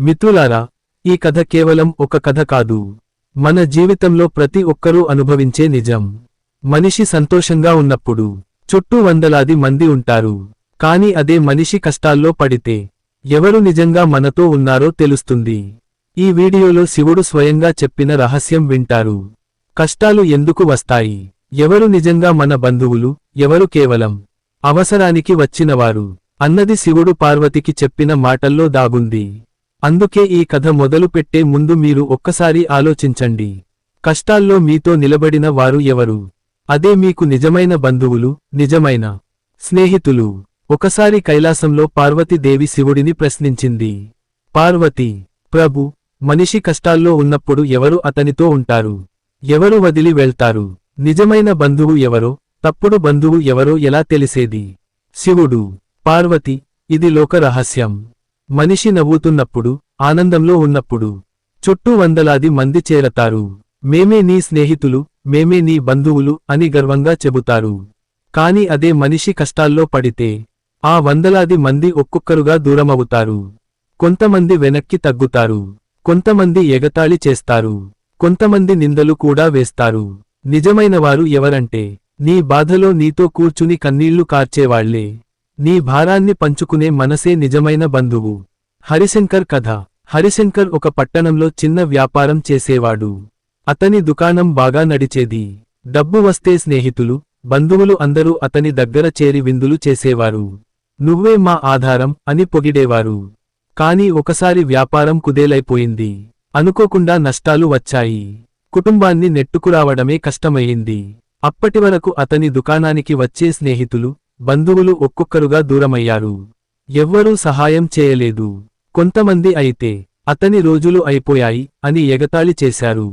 మిత్రులారా ఈ కథ కేవలం ఒక కథ కాదు. మన జీవితంలో ప్రతి ఒక్కరూ అనుభవించే నిజం. మనిషి సంతోషంగా ఉన్నప్పుడు చుట్టూ వందలాది మంది ఉంటారు. కాని అదే మనిషి కష్టాల్లో పడితే ఎవరు నిజంగా మనతో ఉన్నారో తెలుస్తుంది. ఈ వీడియోలో శివుడు స్వయంగా చెప్పిన రహస్యం వింటారు. కష్టాలు ఎందుకు వస్తాయి? ఎవరు నిజంగా మన బంధువులు? ఎవరు కేవలం అవసరానికి వచ్చినవారు? అన్నది శివుడు పార్వతికి చెప్పిన మాటల్లో దాగుంది. అందుకే ఈ కథ మొదలు పెట్టే ముందు మీరు ఒక్కసారి ఆలోచించండి. కష్టాల్లో మీతో నిలబడిన వారు ఎవరు? అదే మీకు నిజమైన బంధువులు నిజమైన స్నేహితులు. ఒకసారి కైలాసంలో పార్వతీదేవి శివుడిని ప్రశ్నించింది. పార్వతి ప్రభు మనిషి కష్టాల్లో ఉన్నప్పుడు ఎవరు అతనితో ఉంటారు? ఎవరు వదిలి వెళ్తారు? నిజమైన బంధువు ఎవరో తప్పుడు బంధువు ఎవరో ఎలా తెలిసేది? శివుడు పార్వతి ఇది లోక రహస్యం. మనిషి నవ్వుతున్నప్పుడు ఆనందంలో ఉన్నప్పుడు చుట్టూ వందలాది మంది చేరతారు. మేమే నీ స్నేహితులు మేమే నీ బంధువులు అని గర్వంగా చెబుతారు. కాని అదే మనిషి కష్టాల్లో పడితే ఆ వందలాది మంది ఒక్కొక్కరుగా దూరమవుతారు. కొంతమంది వెనక్కి తగ్గుతారు. కొంతమంది ఎగతాళి చేస్తారు. కొంతమంది నిందలు కూడా వేస్తారు. నిజమైనవారు ఎవరంటే నీ బాధలో నీతో కూర్చుని కన్నీళ్ళు కార్చేవాళ్ళే. నీ భారాన్ని పంచుకునే మనసే నిజమైన బంధువు. హరిశంకర్ కథ. హరిశంకర్ ఒక పట్టణంలో చిన్న వ్యాపారం చేసేవాడు. అతని దుకాణం బాగా నడిచేది. డబ్బు వస్తే స్నేహితులు బంధువులు అందరూ అతని దగ్గర చేరి విందులు చేసేవారు. నువ్వే మా ఆధారం అని పొగిడేవారు. కాని ఒకసారి వ్యాపారం కుదేలైపోయింది. అనుకోకుండా నష్టాలు వచ్చాయి. కుటుంబాన్ని నెట్టుకురావడమే కష్టమయ్యింది. అప్పటివరకు అతని దుకాణానికి వచ్చే స్నేహితులు బంధువులు ఒక్కొక్కరుగా దూరమయ్యారు. ఎవ్వరూ సహాయం చేయలేదు. కొంతమంది అయితే అతని రోజులు అయిపోయాయి అని ఎగతాళి చేశారు.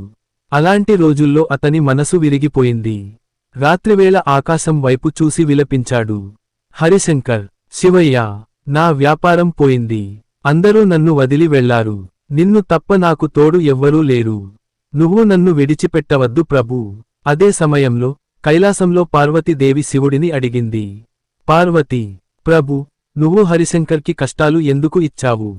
అలాంటి రోజుల్లో అతని మనసు విరిగిపోయింది. రాత్రివేళ ఆకాశం వైపు చూసి విలపించాడు. హరిశంకర్ శివయ్య నా వ్యాపారం పోయింది. అందరూ నన్ను వదిలి వెళ్ళారు. నిన్ను తప్ప నాకు తోడు ఎవ్వరూ లేరు. నువ్వు నన్ను విడిచిపెట్టవద్దు ప్రభూ. అదే సమయంలో కైలాసంలో పార్వతీదేవి శివుడిని అడిగింది. పార్వతి ప్రభు నువ్వు హరిశంకర్కి కష్టాలు ఎందుకు ఇచ్చావు?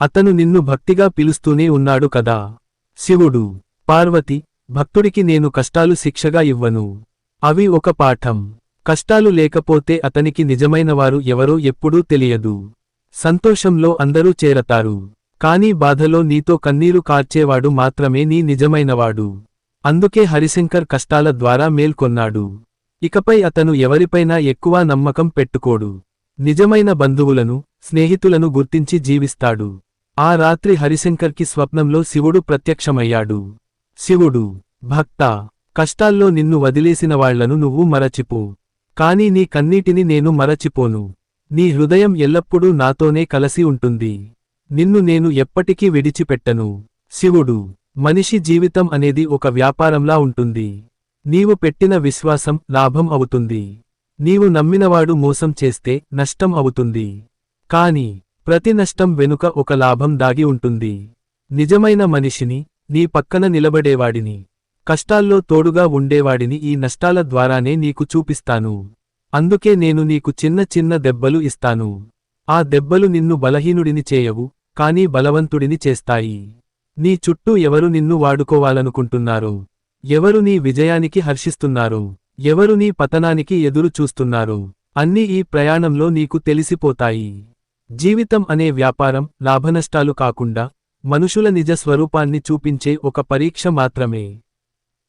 అతను నిన్ను భక్తిగా పిలుస్తూనే ఉన్నాడు కదా. శివుడు పార్వతి భక్తుడికి నేను కష్టాలు శిక్షగా ఇవ్వను. అవి ఒక పాఠం. కష్టాలు లేకపోతే అతనికి నిజమైనవారు ఎవరో ఎప్పుడూ తెలియదు. సంతోషంలో అందరూ చేరతారు. కానీ బాధలో నీతో కన్నీరు కార్చేవాడు మాత్రమే నీ నిజమైనవాడు. అందుకే హరిశంకర్ కష్టాల ద్వారా మేల్కొన్నాడు. ఇకపై అతను ఎవరిపైనా ఎక్కువ నమ్మకం పెట్టుకోడు. నిజమైన బంధువులను స్నేహితులను గుర్తించి జీవిస్తాడు. ఆ రాత్రి హరిశంకర్కి స్వప్నంలో శివుడు ప్రత్యక్షమయ్యాడు. శివుడు భక్త కష్టాల్లో నిన్ను వదిలేసిన వాళ్ళను నువ్వు మరచిపో. కాని నీ కన్నీటిని నేను మరచిపోను. నీ హృదయం ఎల్లప్పుడూ నాతోనే కలసి ఉంటుంది. నిన్ను నేను ఎప్పటికీ విడిచిపెట్టను. శివుడు మనిషి జీవితం అనేది ఒక వ్యాపారంలా ఉంటుంది. నీవు పెట్టిన విశ్వాసం లాభం అవుతుంది. నీవు నమ్మినవాడు మోసం చేస్తే నష్టం అవుతుంది. కాని ప్రతి నష్టం వెనుక ఒక లాభం దాగి ఉంటుంది. నిజమైన మనిషిని నీ పక్కన నిలబడేవాడిని. కష్టాల్లో తోడుగా ఉండేవాడిని ఈ నష్టాల ద్వారానే నీకు చూపిస్తాను. అందుకే నేను నీకు చిన్న చిన్న దెబ్బలు ఇస్తాను. ఆ దెబ్బలు నిన్ను బలహీనుడిని చేయవు కానీ బలవంతుడిని చేస్తాయి. నీ చుట్టూ ఎవరు నిన్ను వాడుకోవాలనుకుంటున్నారో? ఎవరు నీ విజయానికి హర్షిస్తున్నారో? ఎవరు నీ పతనానికి ఎదురు చూస్తున్నారు అన్నీ ఈ ప్రయాణంలో నీకు తెలిసిపోతాయి. జీవితం అనే వ్యాపారం లాభనష్టాలు కాకుండా మనుషుల నిజ స్వరూపాన్ని చూపించే ఒక పరీక్ష మాత్రమే.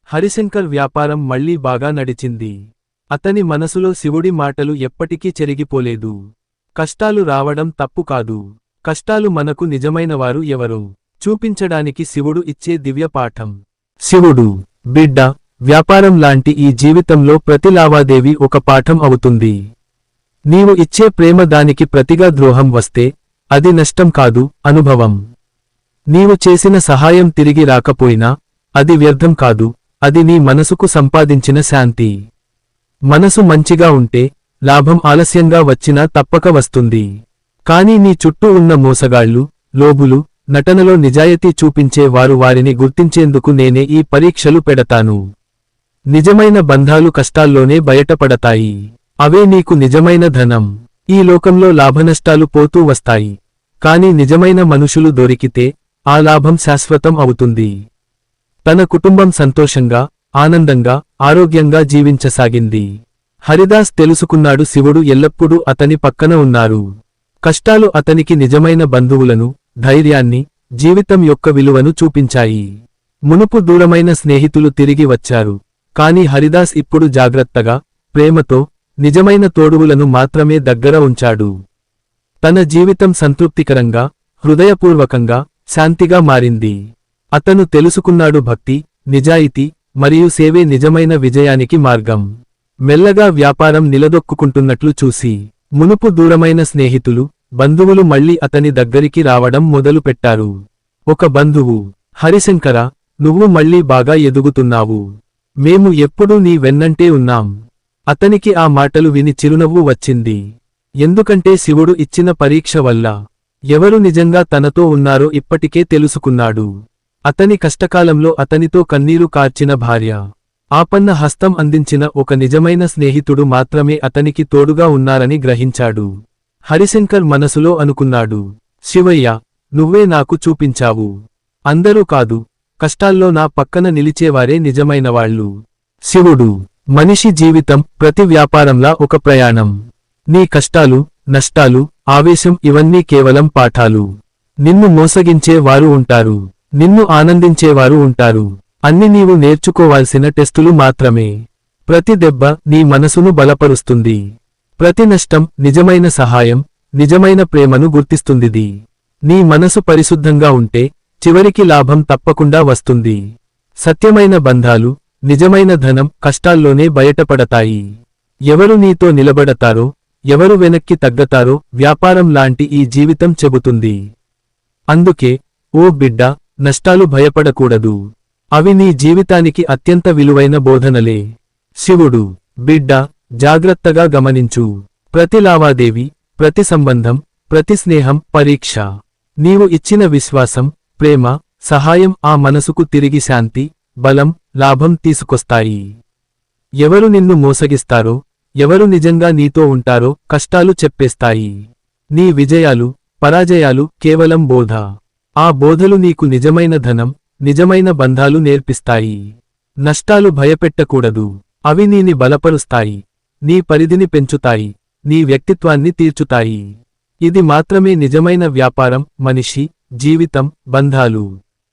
హరిశంకర్ వ్యాపారం మళ్ళీ బాగా నడిచింది. అతని మనసులో శివుడి మాటలు ఎప్పటికీ చెరిగిపోలేదు. కష్టాలు రావడం తప్పు కాదు. కష్టాలు మనకు నిజమైనవారు ఎవరో? చూపించడానికి శివుడు ఇచ్చే దివ్య పాఠం. శివుడు బిడ్డ వ్యాపారం లాంటి ఈ జీవితంలో ప్రతి లావాదేవీ ఒక పాఠం అవుతుంది. నీవు ఇచ్చే ప్రేమ దానికి ప్రతిగా ద్రోహం వస్తే అది నష్టం కాదు అనుభవం. నీవు చేసిన సహాయం తిరిగి రాకపోయినా అది వ్యర్థం కాదు అది నీ మనసుకు సంపాదించిన శాంతి. మనసు మంచిగా ఉంటే లాభం ఆలస్యంగా వచ్చినా తప్పక వస్తుంది. కాని నీ చుట్టూ ఉన్న మోసగాళ్ళు లోబులు నటనలో నిజాయితీ చూపించే వారు వారిని గుర్తించేందుకు నేనే ఈ పరీక్షలు పెడతాను. నిజమైన బంధాలు కష్టాల్లోనే బయటపడతాయి. అవే నీకు నిజమైన ధనం. ఈ లోకంలో లాభనష్టాలు పోతూ వస్తాయి. కాని నిజమైన మనుషులు దొరికితే ఆ లాభం శాశ్వతం అవుతుంది. తన కుటుంబం సంతోషంగా ఆనందంగా ఆరోగ్యంగా జీవించసాగింది. హరిదాస్ తెలుసుకున్నాడు శివుడు ఎల్లప్పుడూ అతని పక్కన ఉన్నారు. కష్టాలు అతనికి నిజమైన బంధువులను ధైర్యాన్ని జీవితం యొక్క విలువను చూపించాయి. మునుపు దూరమైన స్నేహితులు తిరిగి వచ్చారు. కాని హరిదాస్ ఇప్పుడు జాగ్రత్తగా ప్రేమతో నిజమైన తోడువులను మాత్రమే దగ్గర ఉంచాడు. తన జీవితం సంతృప్తికరంగా హృదయపూర్వకంగా శాంతిగా మారింది. అతను తెలుసుకున్నాడు భక్తి నిజాయితీ మరియు సేవే నిజమైన విజయానికి మార్గం. మెల్లగా వ్యాపారం నిలదొక్కుంటున్నట్లు చూసి మునుపు దూరమైన స్నేహితులు బంధువులు మళ్ళీ అతని దగ్గరికి రావడం మొదలుపెట్టారు ఒక బంధువు హరిశంకర నువ్వు మళ్ళీ బాగా ఎదుగుతున్నావు. మేము ఎప్పుడూ నీ వెన్నంటే ఉన్నాం. అతనికి ఆ మాటలు విని చిరునవ్వు వచ్చింది. ఎందుకంటే శివుడు ఇచ్చిన పరీక్ష వల్ల ఎవరు నిజంగా తనతో ఉన్నారో ఇప్పటికే తెలుసుకున్నాడు. అతని కష్టకాలంలో అతనితో కన్నీరు కార్చిన భార్య. ఆపన్న హస్తం అందించిన ఒక నిజమైన స్నేహితుడు మాత్రమే అతనికి తోడుగా ఉన్నారని గ్రహించాడు. హరిశంకర్ మనసులో అనుకున్నాడు. శివయ్య నువ్వే నాకు చూపించావు. అందరూ కాదు కష్టాల్లో నా పక్కన నిలిచేవారే నిజమైనవాళ్ళు. శివుడు మనిషి జీవితం ప్రతి వ్యాపారంలా ఒక ప్రయాణం. నీ కష్టాలు నష్టాలు ఆవేశం ఇవన్నీ కేవలం పాఠాలు. నిన్ను మోసగించే వారు ఉంటారు. నిన్ను ఆనందించేవారు ఉంటారు. అన్ని నీవు నేర్చుకోవాల్సిన టెస్టులు మాత్రమే. ప్రతి దెబ్బ నీ మనసును బలపరుస్తుంది. ప్రతి నష్టం నిజమైన సహాయం నిజమైన ప్రేమను గుర్తిస్తుందిది. నీ మనసు పరిశుద్ధంగా ఉంటే చివరికి లాభం తప్పకుండా వస్తుంది. సత్యమైన బంధాలు నిజమైన ధనం కష్టాల్లోనే బయటపడతాయి. ఎవరు నీతో నిలబడతారో ఎవరు వెనక్కి తగ్గతారో వ్యాపారం లాంటి ఈ జీవితం చెబుతుంది. అందుకే ఓ బిడ్డ నష్టాలు భయపడకూడదు. అవి నీ జీవితానికి అత్యంత విలువైన బోధనలే. శివుడు బిడ్డ జాగ్రత్తగా గమనించు. ప్రతి లావాదేవి ప్రతి సంబంధం ప్రతి స్నేహం పరీక్ష. నీవు ఇచ్చిన విశ్వాసం ప్రేమ సహాయం ఆ మనసుకు తిరిగి శాంతి బలం లాభం తీసుకొస్తాయి. ఎవరు నిన్ను మోసగిస్తారో ఎవరు నిజంగా నీతో ఉంటారో కష్టాలు చెప్పేస్తాయి. నీ విజయాలు పరాజయాలు కేవలం బోధ. ఆ బోధలు నీకు నిజమైన ధనం నిజమైన బంధాలు నేర్పిస్తాయి. నష్టాలు భయపెట్టకూడదు. అవి నీని బలపరుస్తాయి. నీ పరిధిని పెంచుతాయి. నీ వ్యక్తిత్వాన్ని తీర్చుతాయి. ఇది మాత్రమే నిజమైన వ్యాపారం మనిషి జీవితం బంధాలు.